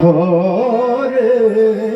Hare Hare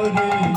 Hare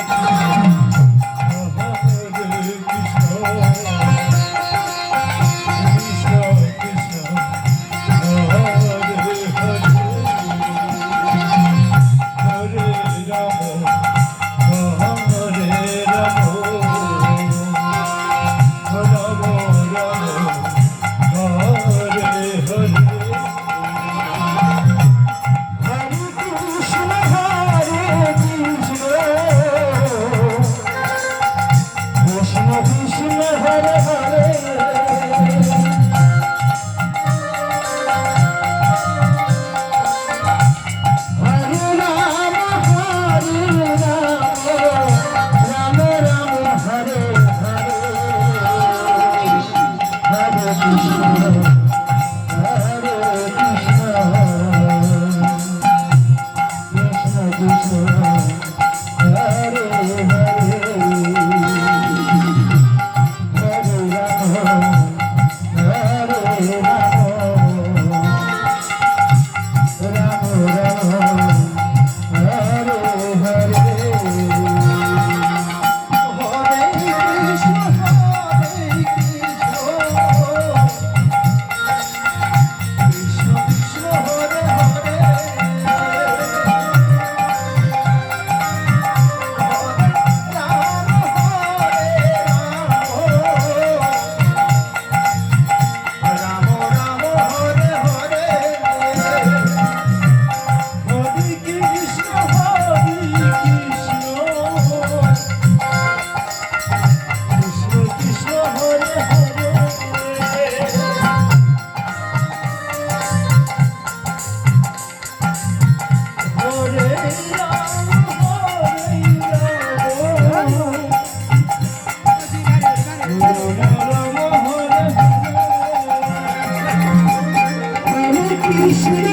Hare